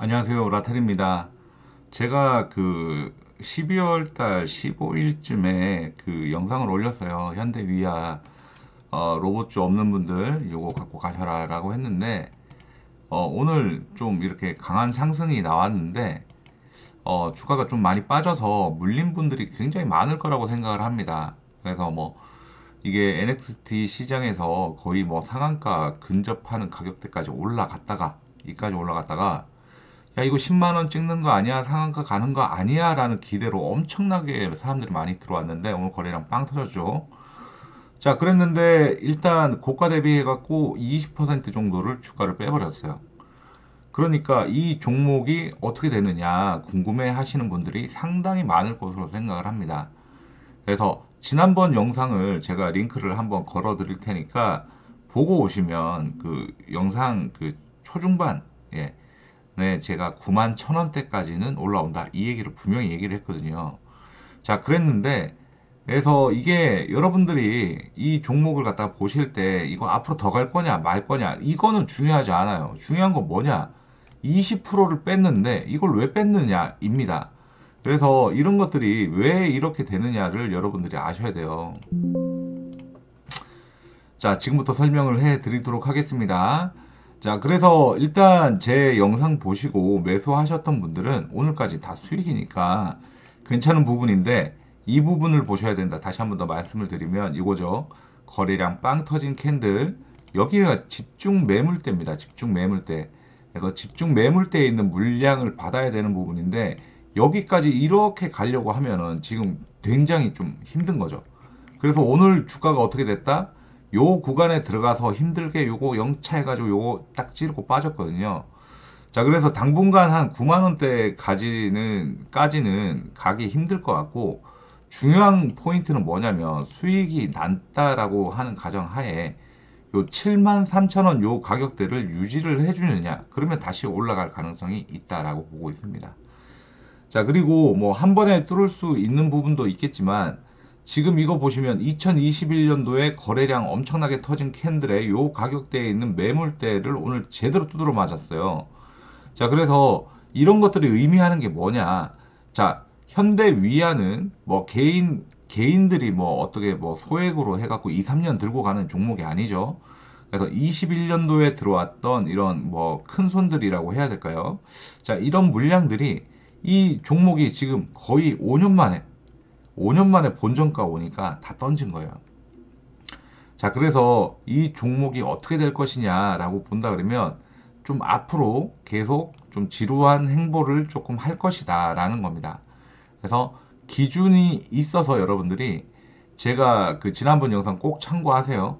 안녕하세요. 라텔입니다. 제가 그 12월 달 15일쯤에 그 영상을 올렸어요. 현대 위아 어, 로봇주 없는 분들 요거 갖고 가셔라 라고 했는데 어, 오늘 좀 이렇게 강한 상승이 나왔는데 어, 주가가 좀 많이 빠져서 물린 분들이 굉장히 많을 거라고 생각을 합니다. 그래서 뭐 이게 NXT 시장에서 거의 뭐 상한가 근접하는 가격대까지 올라갔다가 이까지 올라갔다가 야 이거 10만 원 찍는 거 아니야? 상한가 가는 거 아니야? 라는 기대로 엄청나게 사람들이 많이 들어왔는데 오늘 거래량 빵 터졌죠. 자 그랬는데 일단 고가 대비해 갖고 20% 정도를 주가를 빼버렸어요. 그러니까 이 종목이 어떻게 되느냐 궁금해 하시는 분들이 상당히 많을 것으로 생각을 합니다. 그래서 지난번 영상을 제가 링크를 한번 걸어 드릴 테니까 보고 오시면 그 영상 그 초중반 예. 네, 제가 9만 천 원대까지는 올라온다. 이 얘기를 분명히 얘기를 했거든요. 자, 그랬는데, 그래서 이게 여러분들이 이 종목을 갖다 보실 때 이거 앞으로 더 갈 거냐, 말 거냐, 이거는 중요하지 않아요. 중요한 건 뭐냐? 20%를 뺐는데 이걸 왜 뺐느냐입니다. 그래서 이런 것들이 왜 이렇게 되느냐를 여러분들이 아셔야 돼요. 자, 지금부터 설명을 해 드리도록 하겠습니다. 자, 그래서 일단 제 영상 보시고 매수하셨던 분들은 오늘까지 다 수익이니까 괜찮은 부분인데 이 부분을 보셔야 된다. 다시 한 번 더 말씀을 드리면 이거죠. 거래량 빵 터진 캔들. 여기가 집중 매물대입니다. 집중 매물대. 그래서 집중 매물대에 있는 물량을 받아야 되는 부분인데 여기까지 이렇게 가려고 하면은 지금 굉장히 좀 힘든 거죠. 그래서 오늘 주가가 어떻게 됐다? 요 구간에 들어가서 힘들게 요거 영차 해가지고 요거 딱 찌르고 빠졌거든요. 자, 그래서 당분간 한 9만 원대 가지는 까지는 가기 힘들 것 같고 중요한 포인트는 뭐냐면 수익이 난다라고 하는 가정 하에 요 7만 3천 원 요 가격대를 유지를 해주느냐 그러면 다시 올라갈 가능성이 있다라고 보고 있습니다. 자, 그리고 뭐 한 번에 뚫을 수 있는 부분도 있겠지만 지금 이거 보시면 2021년도에 거래량 엄청나게 터진 캔들의 요 가격대에 있는 매물대를 오늘 제대로 두드러 맞았어요. 자, 그래서 이런 것들이 의미하는 게 뭐냐? 자, 현대 위아는 뭐 개인 개인들이 뭐 어떻게 뭐 소액으로 해갖고 2, 3년 들고 가는 종목이 아니죠. 그래서 21년도에 들어왔던 이런 뭐 큰 손들이라고 해야 될까요? 자, 이런 물량들이 이 종목이 지금 거의 5년 만에 5년 만에 본전가 오니까 다 던진 거예요. 자, 그래서 이 종목이 어떻게 될 것이냐라고 본다 그러면 좀 앞으로 계속 좀 지루한 행보를 조금 할 것이다 라는 겁니다. 그래서 기준이 있어서 여러분들이 제가 그 지난번 영상 꼭 참고하세요.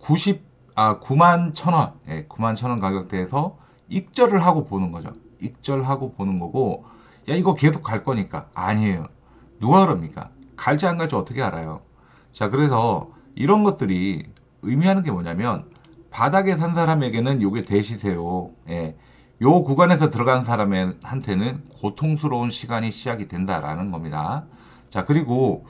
90, 아, 9만 천 원, 예, 9만 천원 가격대에서 익절을 하고 보는 거죠. 익절하고 보는 거고, 야, 이거 계속 갈 거니까. 아니에요. 누가 그럽니까? 갈지 안 갈지 어떻게 알아요? 자, 그래서 이런 것들이 의미하는 게 뭐냐면 바닥에 산 사람에게는 요게 대시세요. 예. 요 구간에서 들어간 사람한테는 고통스러운 시간이 시작이 된다라는 겁니다. 자, 그리고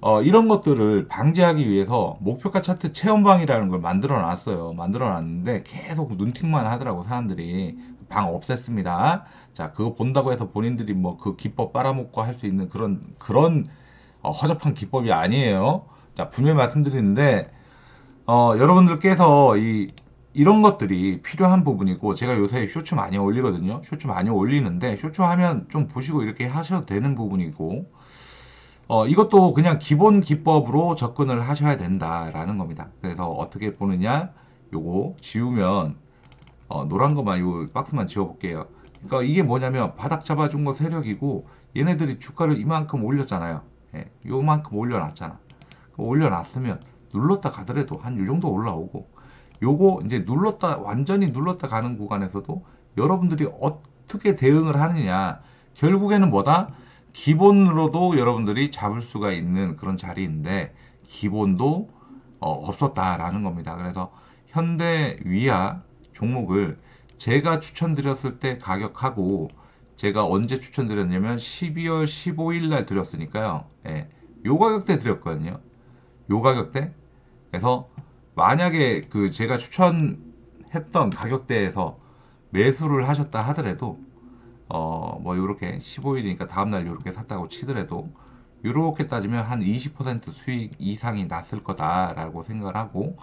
어, 이런 것들을 방지하기 위해서 목표가 차트 체험방이라는 걸 만들어 놨어요. 만들어 놨는데 계속 눈팅만 하더라고 사람들이 방 없앴습니다. 자, 그거 본다고 해서 본인들이 뭐 그 기법 빨아먹고 할 수 있는 그런 그런 어, 허접한 기법이 아니에요. 자, 분명히 말씀드리는데 어, 여러분들께서 이 이런 것들이 필요한 부분이고 제가 요새 쇼츠 많이 올리거든요. 쇼츠 많이 올리는데 쇼츠 하면 좀 보시고 이렇게 하셔도 되는 부분이고 어, 이것도 그냥 기본 기법으로 접근을 하셔야 된다라는 겁니다. 그래서 어떻게 보느냐 요거 지우면 어, 노란 거만 요 박스만 지워볼게요. 그러니까 이게 뭐냐면 바닥 잡아준 거 세력이고 얘네들이 주가를 이만큼 올렸잖아요. 예, 요만큼 올려놨잖아. 올려놨으면 눌렀다 가더라도 한 요 정도 올라오고 요거 이제 눌렀다 완전히 눌렀다 가는 구간에서도 여러분들이 어떻게 대응을 하느냐 결국에는 뭐다 기본으로도 여러분들이 잡을 수가 있는 그런 자리인데 기본도 어, 없었다라는 겁니다. 그래서 현대 위아 종목을 제가 추천드렸을 때 가격하고 제가 언제 추천드렸냐면 12월 15일 날 드렸으니까요. 예, 요 가격대 드렸거든요. 요 가격대. 그래서 만약에 그 제가 추천했던 가격대에서 매수를 하셨다 하더라도 어 뭐 요렇게 15일이니까 다음날 요렇게 샀다고 치더라도 요렇게 따지면 한 20% 수익 이상이 났을 거다라고 생각을 하고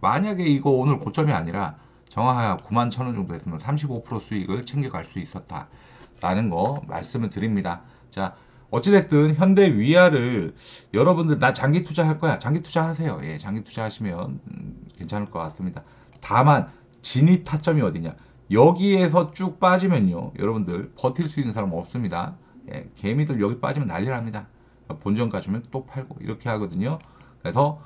만약에 이거 오늘 고점이 아니라 정확하게 9만 천 원 정도 했으면 35% 수익을 챙겨갈 수 있었다 라는 거 말씀을 드립니다. 자 어찌됐든 현대 위아를 여러분들 나 장기 투자할 거야 장기 투자하세요. 예, 장기 투자하시면 음, 괜찮을 것 같습니다. 다만 진입 타점이 어디냐? 여기에서 쭉 빠지면요, 여러분들 버틸 수 있는 사람 없습니다. 예, 개미들 여기 빠지면 난리납니다. 본전 가주면 또 팔고 이렇게 하거든요. 그래서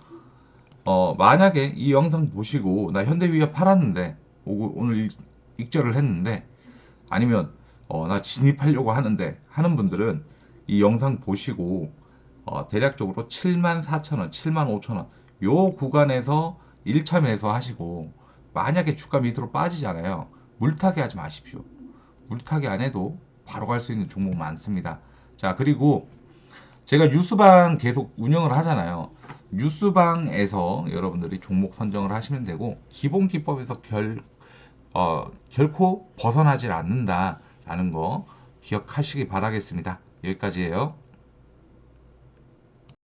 어, 만약에 이 영상 보시고 나 현대위아 팔았는데 오늘 일- 익절을 했는데 아니면 어, 나 진입하려고 하는데 하는 분들은 이 영상 보시고 어, 대략적으로 74,000원, 75,000원 요 구간에서 1차 매수 하시고 만약에 주가 밑으로 빠지잖아요. 물타기 하지 마십시오. 물타기 안 해도 바로 갈 수 있는 종목 많습니다. 자, 그리고 제가 뉴스방 계속 운영을 하잖아요. 뉴스방에서 여러분들이 종목 선정을 하시면 되고 기본 기법에서 결 어, 결코 벗어나질 않는다라는 거 기억하시기 바라겠습니다. 여기까지예요.